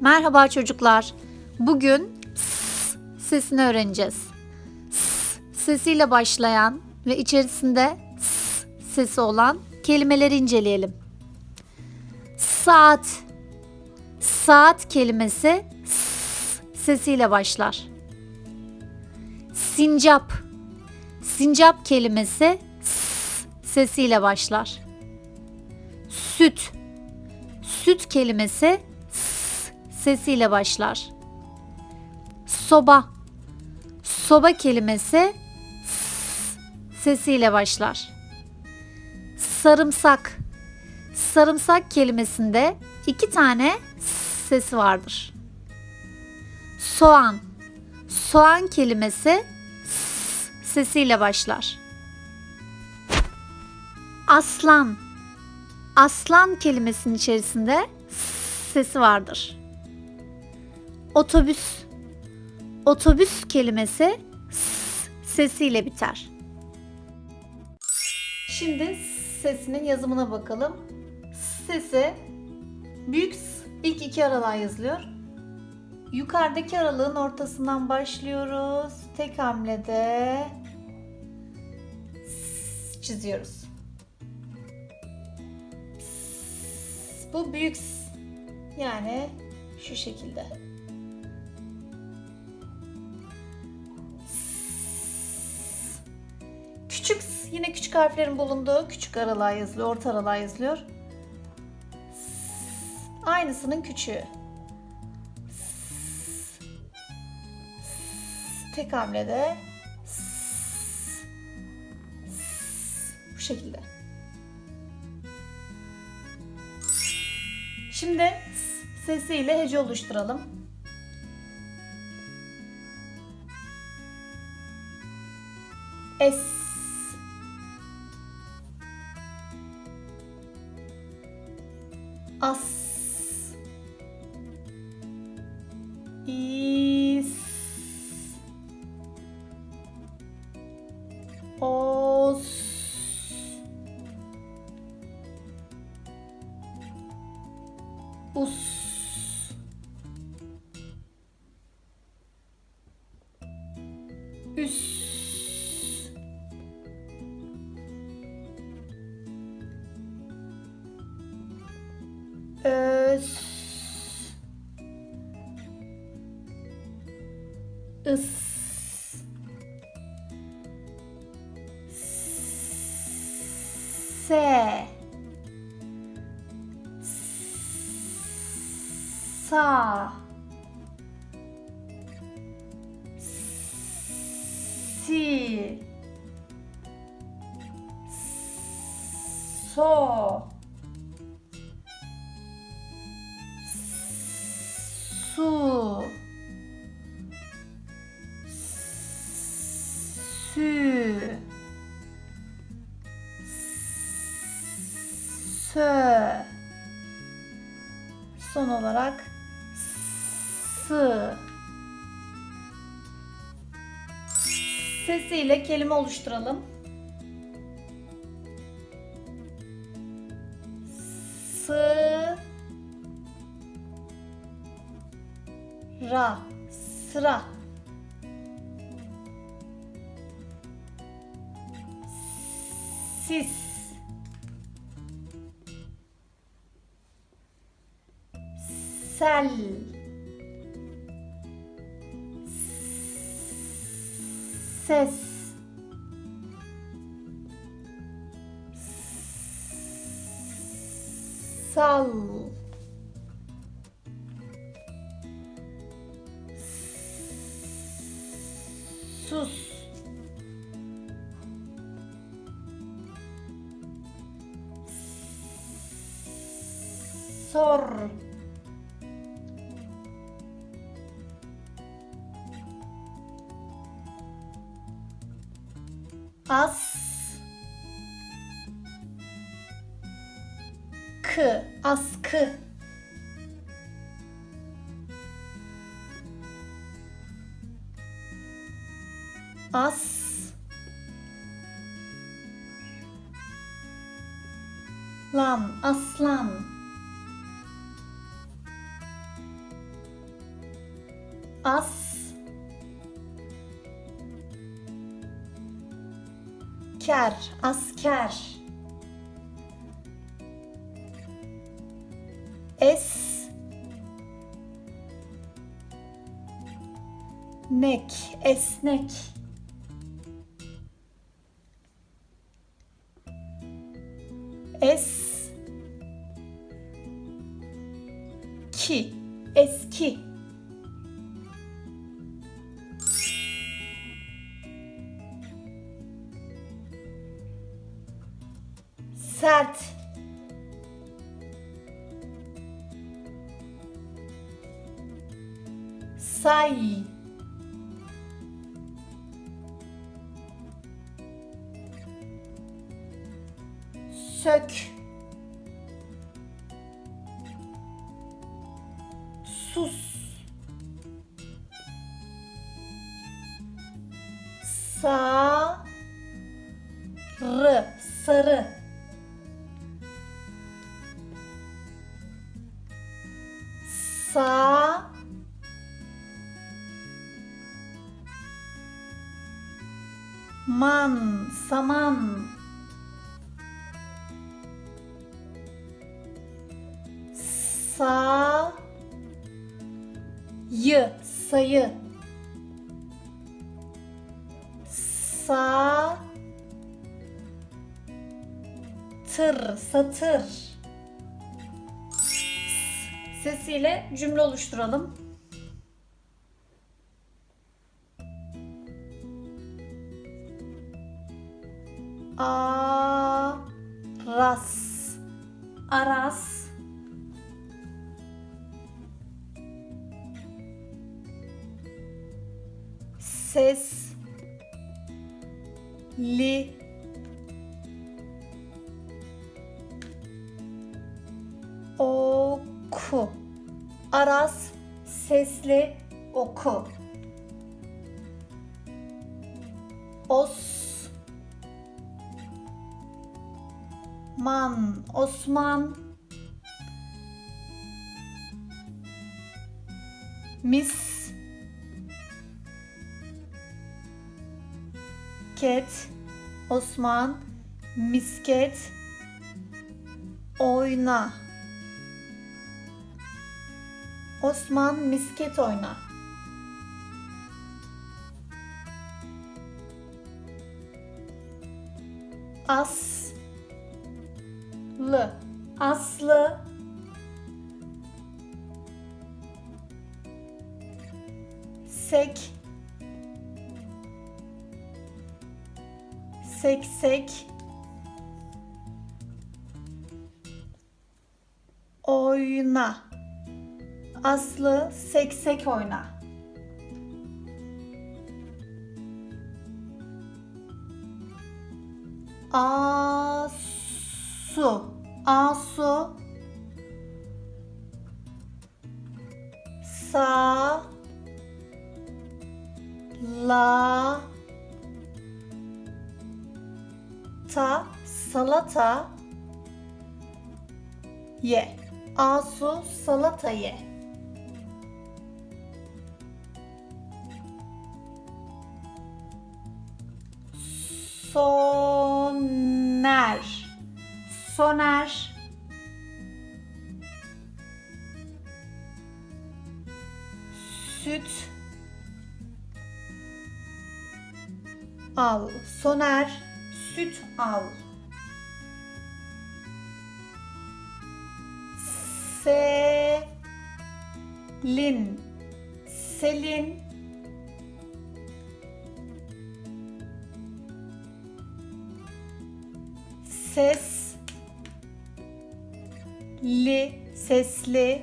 Merhaba çocuklar. Bugün s sesini öğreneceğiz. S sesiyle başlayan ve içerisinde s sesi olan kelimeleri inceleyelim. Saat. Saat kelimesi s sesiyle başlar. Sincap. Sincap kelimesi s sesiyle başlar. Süt. Süt kelimesi sesiyle başlar. Soba. Soba kelimesi s sesiyle başlar. Sarımsak. Sarımsak kelimesinde iki tane s sesi vardır. Soğan. Soğan kelimesi s sesiyle başlar. Aslan. Aslan kelimesinin içerisinde s sesi vardır. Otobüs. Otobüs kelimesi s sesiyle biter. Şimdi sesinin yazımına bakalım. S sesi büyük S ilk iki aralığa yazılıyor. Yukarıdaki aralığın ortasından başlıyoruz. Tek hamlede S çiziyoruz. Bu büyük S. Yani şu şekilde. Küçük. Yine küçük harflerin bulunduğu küçük aralığa yazılıyor, orta aralığa yazılıyor. Aynısının küçüğü. Tek hamlede bu şekilde. Şimdi sesiyle hece oluşturalım. Es. İs. Os. Us. Üs. Öz. Is. Se. Sa. Si. So. Su. Olarak sı. Sesiyle kelime oluşturalım. Sı ra sıra sis sel ses. Sal sus. Sor as kı askı as lan aslan As. Ker, asker. Es. Nek, esnek. Sert. Say. Sök. Sus. Sa. Man, saman. Sa. Yı, sayı. Sa. Tır, satır. Sesiyle cümle oluşturalım. Aras. Aras. Ses. Li. Oku. Aras sesli oku. Os. Man, Osman. Mis. Ket. Osman. Misket. Oyna. Osman misket oyna. Aslı. Aslı. Sek. Seksek. Oyna. Aslı seksek oyna. Asu. Asu. Sa. La. Ta. Salata. Ye. Asu salata ye. Soner. Soner. Süt. Al. Soner. Süt al. Selin. Selin. Ses. Li. Sesli.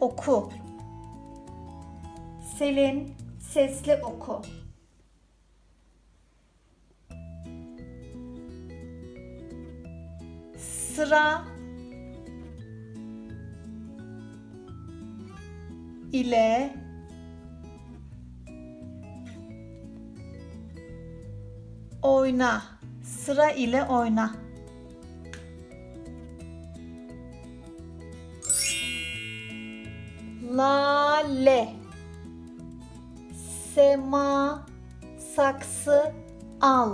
Oku. Selin. Sesli oku. Sıra ile oyna. Sıra ile oyna. La lale sema saksı al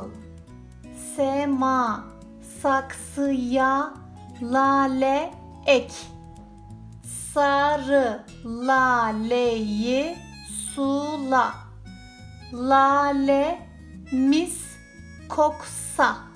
sema saksıya lale ek sarı laleyi sula lale mis koksa